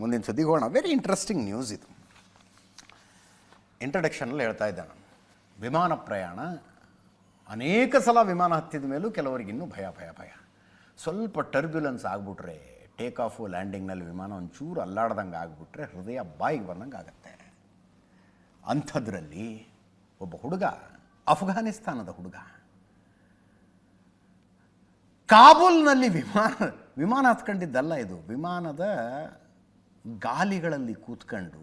ಮುಂದಿನ ಸುದ್ದಿಗೆ ಹೋಗೋಣ. ವೆರಿ ಇಂಟ್ರೆಸ್ಟಿಂಗ್ ನ್ಯೂಸ್ ಇದು. ಇಂಟ್ರಡಕ್ಷನಲ್ಲಿ ಹೇಳ್ತಾ ಇದ್ದೆ ನಾನು ವಿಮಾನ ಪ್ರಯಾಣ, ಅನೇಕ ಸಲ ವಿಮಾನ ಹತ್ತಿದ ಮೇಲೂ ಕೆಲವರಿಗೆ ಇನ್ನೂ ಭಯ ಭಯ ಭಯ. ಸ್ವಲ್ಪ ಟರ್ಬ್ಯುಲೆನ್ಸ್ ಆಗಿಬಿಟ್ರೆ ಟೇಕ್ ಆಫು ಲ್ಯಾಂಡಿಂಗ್ನಲ್ಲಿ ವಿಮಾನ ಒಂಚೂರು ಅಲ್ಲಾಡ್ದಂಗೆ ಆಗಿಬಿಟ್ರೆ ಹೃದಯ ಬಾಯಿಗೆ ಬಂದಂಗೆ ಆಗುತ್ತೆ. ಅಂಥದ್ರಲ್ಲಿ ಒಬ್ಬ ಹುಡುಗ, ಅಫ್ಘಾನಿಸ್ತಾನದ ಹುಡುಗ, ಕಾಬೂಲ್ನಲ್ಲಿ ವಿಮಾನ ವಿಮಾನ ಹತ್ಕೊಂಡಿದ್ದಲ್ಲ ಇದು. ವಿಮಾನದ ಗಾಲಿಗಳಲ್ಲಿ ಕೂತ್ಕೊಂಡು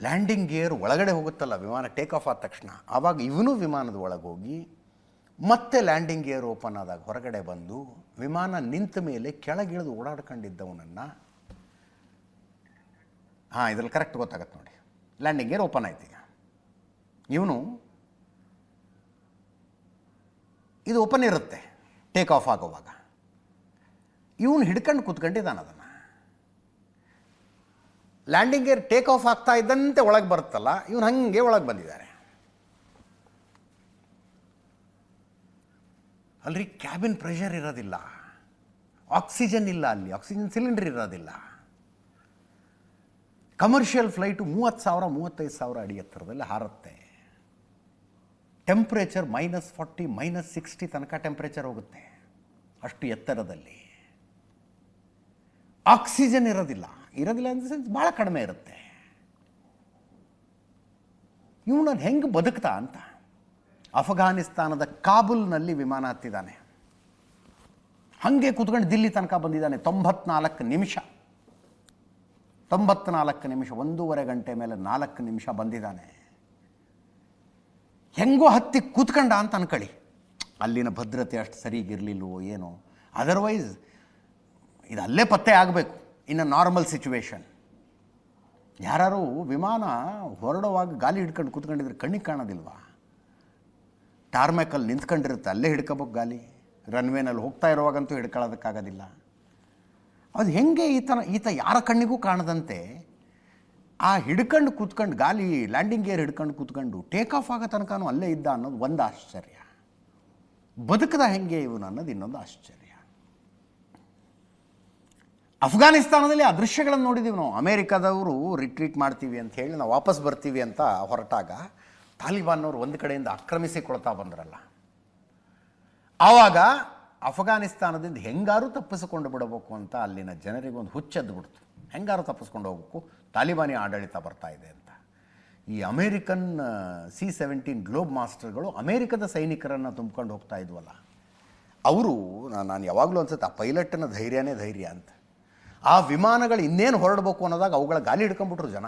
ಲ್ಯಾಂಡಿಂಗ್ ಗೇರ್ ಒಳಗಡೆ ಹೋಗುತ್ತಲ್ಲ, ವಿಮಾನ ಟೇಕ್ ಆಫ್ ಆದ ತಕ್ಷಣ, ಆವಾಗ ಇವನು ವಿಮಾನದ ಒಳಗೋಗಿ ಮತ್ತೆ ಲ್ಯಾಂಡಿಂಗ್ ಗೇರ್ ಓಪನ್ ಆದಾಗ ಹೊರಗಡೆ ಬಂದು ವಿಮಾನ ನಿಂತ ಮೇಲೆ ಕೆಳಗಿಳಿದು ಓಡಾಡ್ಕೊಂಡಿದ್ದವನನ್ನು, ಹಾಂ, ಇದ್ರಲ್ಲಿ ಕರೆಕ್ಟ್ ಗೊತ್ತಾಗತ್ತೆ ನೋಡಿ. ಲ್ಯಾಂಡಿಂಗ್ ಗೇರ್ ಓಪನ್ ಆಯ್ತು ಈಗ. ಇವನು, ಇದು ಓಪನ್ ಇರುತ್ತೆ ಟೇಕ್ ಆಫ್ ಆಗೋವಾಗ. ಇವನು ಹಿಡ್ಕೊಂಡು ಕೂತ್ಕೊಂಡಿದ್ದಾನೆ ಅದನ್ನು ಲ್ಯಾಂಡಿಂಗ್ ಗೇರ್ ಟೇಕ್ ಆಫ್ ಆಗ್ತಾ ಇದ್ದಂತೆ ಒಳಗೆ ಬರುತ್ತಲ್ಲ, ಇವನು ಹಂಗೆ ಒಳಗೆ ಬಂದಿದ್ದಾರೆ. ಅಲ್ರಿ ಕ್ಯಾಬಿನ್ ಪ್ರೆಷರ್ ಇರೋದಿಲ್ಲ. ಆಕ್ಸಿಜನ್ ಇಲ್ಲ ಅಲ್ಲಿ. ಆಕ್ಸಿಜನ್ ಸಿಲಿಂಡರ್ ಇರೋದಿಲ್ಲ. ಕಮರ್ಷಿಯಲ್ ಫ್ಲೈಟು ಮೂವತ್ತು ಸಾವಿರ, ಮೂವತ್ತೈದು ಸಾವಿರ ಅಡಿ ಎತ್ತರದಲ್ಲಿ ಹಾರುತ್ತೆ. Temperature minus forty minus sixty ತನಕ ಟೆಂಪ್ರೇಚರ್ ಹೋಗುತ್ತೆ. ಅಷ್ಟು ಎತ್ತರದಲ್ಲಿ. ಆಕ್ಸಿಜನ್ ಇರೋದಿಲ್ಲ. ಇರೋದಿಲ್ಲ ಅಂತ ಸೆನ್ಸ್ ಭಾಳ ಕಡಿಮೆ ಇರುತ್ತೆ. ಇವನು ಹೆಂಗೆ ಬದುಕ್ತಾ ಅಂತ? ಅಫ್ಘಾನಿಸ್ತಾನದ ಕಾಬುಲ್ನಲ್ಲಿ ವಿಮಾನ ಹತ್ತಿದ್ದಾನೆ ಹಾಗೆ ಕೂತ್ಕೊಂಡು ದಿಲ್ಲಿ ತನಕ ಬಂದಿದ್ದಾನೆ, ತೊಂಬತ್ನಾಲ್ಕು ನಿಮಿಷ. ತೊಂಬತ್ನಾಲ್ಕು ನಿಮಿಷ, ಒಂದೂವರೆ ಗಂಟೆ ಮೇಲೆ ನಾಲ್ಕು ನಿಮಿಷ ಬಂದಿದ್ದಾನೆ. ಹೆಂಗೋ ಹತ್ತಿ ಕೂತ್ಕೊಂಡ ಅಂತ ಅನ್ಕೊಳ್ಳಿ. ಅಲ್ಲಿನ ಭದ್ರತೆ ಅಷ್ಟು ಸರಿಗಿರಲಿಲ್ವೋ ಏನೋ. ಅದರ್ವೈಸ್ ಇದು ಅಲ್ಲೇ ಪತ್ತೆ ಆಗಬೇಕು. ಇನ್ನು ನಾರ್ಮಲ್ ಸಿಚುವೇಷನ್ ಯಾರು ವಿಮಾನ ಹೊರಡುವಾಗ ಗಾಲಿ ಹಿಡ್ಕೊಂಡು ಕೂತ್ಕೊಂಡಿದ್ರೆ ಕಣ್ಣಿಗೆ ಕಾಣೋದಿಲ್ವಾ? ಟಾರ್ಮ್ಯಾಕಲ್ಲಿ ನಿಂತ್ಕೊಂಡಿರುತ್ತೆ, ಅಲ್ಲೇ ಹಿಡ್ಕೋಬೇಕು ಗಾಲಿ. ರನ್ವೇನಲ್ಲಿ ಹೋಗ್ತಾ ಇರುವಾಗಂತೂ ಹಿಡ್ಕೊಳ್ಳೋದಕ್ಕಾಗೋದಿಲ್ಲ. ಅದು ಹೆಂಗೆ ಈತ ಈತ ಯಾರ ಕಣ್ಣಿಗೂ ಕಾಣದಂತೆ ಆ ಹಿಡ್ಕೊಂಡು ಕೂತ್ಕೊಂಡು ಗಾಲಿ ಲ್ಯಾಂಡಿಂಗ್ ಗೇರ್ ಹಿಡ್ಕೊಂಡು ಕೂತ್ಕೊಂಡು ಟೇಕ್ ಆಫ್ ಆಗೋ ತನಕನೂ ಅಲ್ಲೇ ಇದ್ದ ಅನ್ನೋದು ಒಂದು ಆಶ್ಚರ್ಯ. ಬದುಕದ ಹೆಂಗೆ ಇವನು ಅನ್ನೋದು ಇನ್ನೊಂದು ಆಶ್ಚರ್ಯ. ಅಫ್ಘಾನಿಸ್ತಾನದಲ್ಲಿ ಆ ದೃಶ್ಯಗಳನ್ನು ನೋಡಿದ್ದೀವಿ ನಾವು. ಅಮೇರಿಕಾದವರು ರಿಟ್ರೀಟ್ ಮಾಡ್ತೀವಿ ಅಂತ ಹೇಳಿ ನಾವು ವಾಪಸ್ ಬರ್ತೀವಿ ಅಂತ ಹೊರಟಾಗ ತಾಲಿಬಾನ್ನವರು ಒಂದು ಕಡೆಯಿಂದ ಆಕ್ರಮಿಸಿಕೊಳ್ತಾ ಬಂದ್ರಲ್ಲ. ಆವಾಗ ಅಫ್ಘಾನಿಸ್ತಾನದಿಂದ ಹೆಂಗಾರು ತಪ್ಪಿಸಿಕೊಂಡು ಬಿಡಬೇಕು ಅಂತ ಅಲ್ಲಿನ ಜನರಿಗೆ ಒಂದು ಹುಚ್ಚೆದ್ದು ಬಿಡ್ತು. ಹೆಂಗಾರು ತಪ್ಪಿಸ್ಕೊಂಡು ಹೋಗ್ಬೇಕು, ತಾಲಿಬಾನಿ ಆಡಳಿತ ಬರ್ತಾ ಇದೆ ಅಂತ. ಈ ಅಮೇರಿಕನ್ ಸಿ ಸೆವೆಂಟೀನ್ ಗ್ಲೋಬ್ ಮಾಸ್ಟರ್ಗಳು ಅಮೇರಿಕದ ಸೈನಿಕರನ್ನು ತುಂಬ್ಕೊಂಡು ಹೋಗ್ತಾ ಇದ್ವಲ್ಲ. ಅವರು ನಾನು ಯಾವಾಗಲೂ ಅನ್ಸುತ್ತೆ ಆ ಪೈಲಟ್ನ ಧೈರ್ಯನೇ ಧೈರ್ಯ ಅಂತ. ಆ ವಿಮಾನಗಳು ಇನ್ನೇನು ಹೊರಡಬೇಕು ಅನ್ನೋದಾಗ ಅವುಗಳ ಗಾಲಿ ಹಿಡ್ಕೊಂಡ್ಬಿಟ್ರು ಜನ.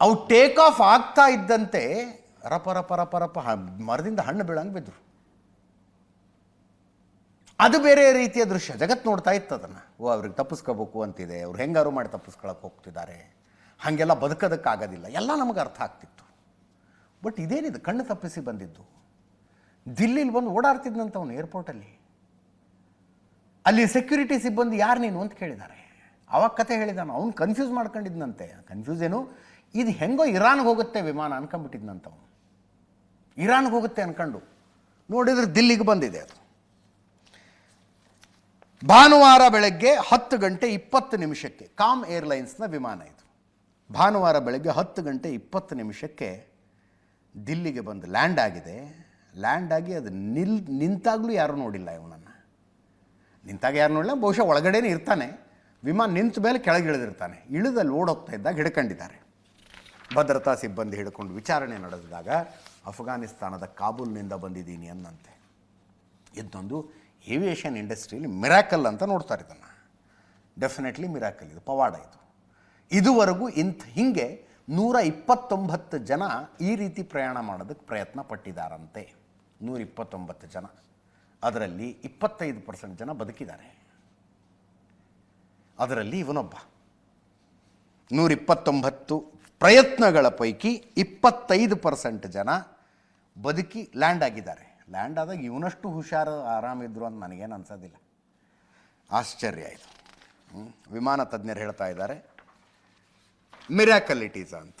ಅವು ಟೇಕ್ ಆಫ್ ಆಗ್ತಾ ಇದ್ದಂತೆ ರಪ ರಪ ಮರದಿಂದ ಹಣ್ಣು ಬೀಳಂಗೆ ಬಿದ್ದರು ಅದು ಬೇರೆ ರೀತಿಯ ದೃಶ್ಯ. ಜಗತ್ತು ನೋಡ್ತಾ ಇತ್ತು ಅದನ್ನು. ಓ, ಅವ್ರಿಗೆ ತಪ್ಪಿಸ್ಕೋಬೇಕು ಅಂತಿದೆ. ಅವ್ರು ಹೆಂಗಾರು ಮಾಡಿ ತಪ್ಪಿಸ್ಕೊಳಕ್ಕೆ ಹೋಗ್ತಿದ್ದಾರೆ. ಹಾಗೆಲ್ಲ ಬದುಕೋದಕ್ಕಾಗೋದಿಲ್ಲ. ಎಲ್ಲ ನಮಗೆ ಅರ್ಥ ಆಗ್ತಿತ್ತು. ಬಟ್ ಇದೇನಿದು? ಕಣ್ಣು ತಪ್ಪಿಸಿ ಬಂದಿದ್ದು. ದಿಲ್ಲಿಲಿ ಬಂದು ಓಡಾಡ್ತಿದ್ನಂತ ಅವನು ಏರ್ಪೋರ್ಟಲ್ಲಿ ಅಲ್ಲಿ ಸೆಕ್ಯೂರಿಟಿ ಸಿಬ್ಬಂದಿ ಯಾರು ನೀನು ಅಂತ ಕೇಳಿದ್ದಾರೆ ಅವಾಗ ಕತೆ ಹೇಳಿದಾನ. ಅವ್ನು ಕನ್ಫ್ಯೂಸ್ ಮಾಡ್ಕೊಂಡಿದ್ನಂತೆ. ಕನ್ಫ್ಯೂಸ್ ಏನು? ಇದು ಹೆಂಗೋ ಇರಾನ್ಗೆ ಹೋಗುತ್ತೆ ವಿಮಾನ ಅನ್ಕೊಂಬಿಟ್ಟಿದ್ನಂತ ಅವನು ಇರಾನ್ಗೆ ಹೋಗುತ್ತೆ ಅನ್ಕೊಂಡು. ನೋಡಿದ್ರೆ ದಿಲ್ಲಿಗೆ ಬಂದಿದೆ ಅದು. ಭಾನುವಾರ ಬೆಳಗ್ಗೆ ಹತ್ತು ಗಂಟೆ ಇಪ್ಪತ್ತು ನಿಮಿಷಕ್ಕೆ ಕಾಮ್ ಏರ್ಲೈನ್ಸ್ನ ವಿಮಾನ ಇದು. ಭಾನುವಾರ ಬೆಳಗ್ಗೆ ಹತ್ತು ಗಂಟೆ ಇಪ್ಪತ್ತು ನಿಮಿಷಕ್ಕೆ ದಿಲ್ಲಿಗೆ ಬಂದು ಲ್ಯಾಂಡ್ ಆಗಿದೆ. ಲ್ಯಾಂಡ್ ಆಗಿ ಅದು ನಿಲ್ ನಿಂತಾಗಲೂ ಯಾರೂ ನೋಡಿಲ್ಲ ಇವನನ್ನು. ನಿಂತಾಗ ಯಾರು ನೋಡಲ್ಲ ಬಹುಶಃ ಒಳಗಡೆನೇ ಇರ್ತಾನೆ. ವಿಮಾನ ನಿಂತ ಮೇಲೆ ಕೆಳಗೆ ಇಳಿದಿರ್ತಾನೆ. ಇಳಿದಲ್ಲಿ ಓಡೋಗ್ತಾ ಇದ್ದಾಗ ಹಿಡ್ಕೊಂಡಿದ್ದಾರೆ. ಭದ್ರತಾ ಸಿಬ್ಬಂದಿ ಹಿಡ್ಕೊಂಡು ವಿಚಾರಣೆ ನಡೆಸಿದಾಗ, ಅಫ್ಘಾನಿಸ್ತಾನದ ಕಾಬೂಲ್ನಿಂದ ಬಂದಿದ್ದೀನಿ ಅನ್ನಂತೆ. ಇದೊಂದು ಏವಿಯೇಷನ್ ಇಂಡಸ್ಟ್ರಿಯಲ್ಲಿ ಮಿರಾಕಲ್ ಅಂತ ನೋಡ್ತಾರೆ ಇದನ್ನು. ಡೆಫಿನೆಟ್ಲಿ ಮಿರಾಕಲ್ ಇದು, ಪವಾಡ ಇದು. ಇದುವರೆಗೂ ಇಂಥ ಹಿಂಗೆ ನೂರ ಇಪ್ಪತ್ತೊಂಬತ್ತು ಜನ ಈ ರೀತಿ ಪ್ರಯಾಣ ಮಾಡೋದಕ್ಕೆ ಪ್ರಯತ್ನ ಪಟ್ಟಿದ್ದಾರಂತೆ. ನೂರ ಇಪ್ಪತ್ತೊಂಬತ್ತು ಜನ. ಅದರಲ್ಲಿ ಇಪ್ಪತ್ತೈದು ಪರ್ಸೆಂಟ್ ಜನ ಬದುಕಿದ್ದಾರೆ. ಅದರಲ್ಲಿ ಇವನೊಬ್ಬ. ನೂರಿಪ್ಪತ್ತೊಂಬತ್ತು ಪ್ರಯತ್ನಗಳ ಪೈಕಿ ಇಪ್ಪತ್ತೈದು ಪರ್ಸೆಂಟ್ ಜನ ಬದುಕಿ ಲ್ಯಾಂಡ್ ಆಗಿದ್ದಾರೆ. ಲ್ಯಾಂಡ್ ಆದಾಗ ಇವನಷ್ಟು ಹುಷಾರು ಆರಾಮಿದ್ರು ಅಂತ ನನಗೇನು ಅನ್ಸೋದಿಲ್ಲ. ಆಶ್ಚರ್ಯ ಆಯಿತು ವಿಮಾನ ತಜ್ಞರು ಹೇಳ್ತಾ ಇದ್ದಾರೆ. ಮಿರಾಕಲ್ ಇಟ್ ಈಸ್ ಅಂತ.